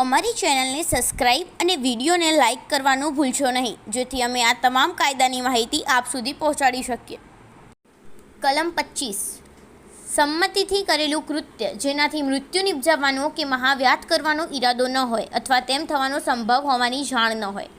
અમારી ચેનલને સબસ્ક્રાઇબ અને વિડીયોને લાઇક કરવાનું ભૂલશો નહીં, જેથી અમે આ તમામ કાયદાની માહિતી આપ સુધી પહોંચાડી શકીએ. કલમ પચીસ. સંમતિથી કરેલું કૃત્ય, જેનાથી મૃત્યુ નિપજાવવાનો કે મહાવ્યાત કરવાનો ઈરાદો ન હોય અથવા તેમ થવાનો સંભવ હોવાની જાણ ન હોય.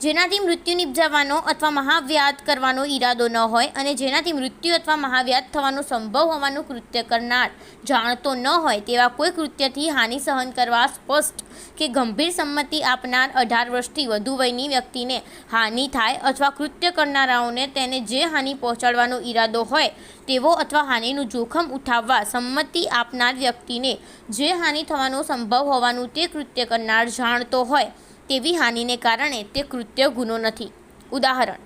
જેનાથી મૃત્યુ નિપજાવવાનો અથવા મહાવ્યાત કરવાનો ઈરાદો ન હોય અને જેનાથી મૃત્યુ અથવા મહાવ્યાત થવાનો સંભવ હોવાનું કૃત્ય કરનાર જાણતો ન હોય તેવા કોઈ કૃત્યથી હાનિ સહન કરવા સ્પષ્ટ કે ગંભીર સંમતિ આપનાર અઢાર વર્ષથી વધુ વયની વ્યક્તિને હાનિ થાય અથવા કૃત્ય કરનારાઓને તેને જે હાનિ પહોંચાડવાનો ઈરાદો હોય તેવો અથવા હાનિનું જોખમ ઉઠાવવા સંમતિ આપનાર વ્યક્તિને જે હાનિ થવાનો સંભવ હોવાનું તે કૃત્ય કરનાર જાણતો હોય. તેવી હાનિને કારણે તે કૃત્ય ગુનો નથી. ઉદાહરણ,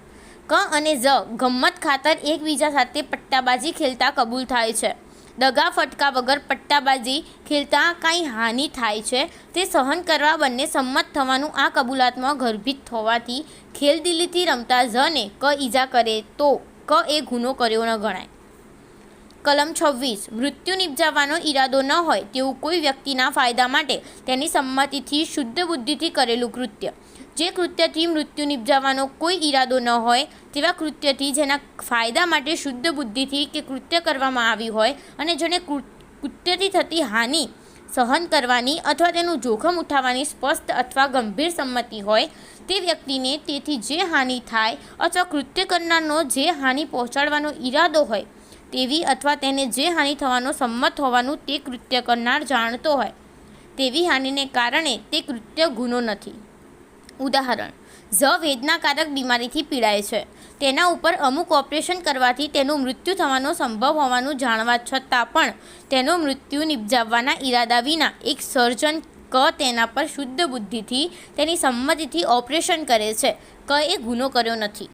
ક અને ઝ ગમ્મત ખાતર એકબીજા સાથે પટ્ટાબાજી ખેલતા કબૂલ થાય છે. દગા ફટકા વગર પટ્ટાબાજી ખેલતા કાંઈ હાનિ થાય છે તે સહન કરવા બંને સંમત થવાનું આ કબૂલાતમાં ગર્ભિત હોવાથી ખેલદિલીથી રમતા ઝને ક ઈજા કરે તો ક એ ગુનો કર્યો ન ગણાય. કલમ છવ્વીસ, મૃત્યુ નિપજાવવાનો ઈરાદો ન હોય તેવું કોઈ વ્યક્તિના ફાયદા માટે તેની સંમતિથી શુદ્ધ બુદ્ધિથી કરેલું કૃત્ય. જે કૃત્યથી મૃત્યુ નિપજાવવાનો કોઈ ઈરાદો ન હોય, તેવા કૃત્યથી જેના ફાયદા માટે શુદ્ધ બુદ્ધિથી કે કૃત્ય કરવામાં આવ્યું હોય અને જેને કૃત્યથી થતી હાનિ સહન કરવાની અથવા તેનું જોખમ ઉઠાવવાની સ્પષ્ટ અથવા ગંભીર સંમતિ હોય, તે વ્યક્તિને તેથી જે હાનિ થાય અથવા કૃત્ય કરનારનો જે હાનિ પહોંચાડવાનો ઈરાદો હોય તેવી અથવા તેને જે હાનિ થવાનો સંમત હોવાનું તે કૃત્ય કરનાર જાણતો હોય. તેવી હાનિને કારણે તે કૃત્ય ગુનો નથી. ઉદાહરણ, ઝ વેદનાકારક બીમારીથી પીડાય છે. તેના ઉપર અમુક ઓપરેશન કરવાથી તેનું મૃત્યુ થવાનો સંભવ હોવાનું જાણવા છતાં પણ તેનો મૃત્યુ નિપજાવવાના ઈરાદા વિના એક સર્જન ક તેના પર શુદ્ધ બુદ્ધિથી તેની સંમતિથી ઓપરેશન કરે છે. ક એ ગુનો કર્યો નથી.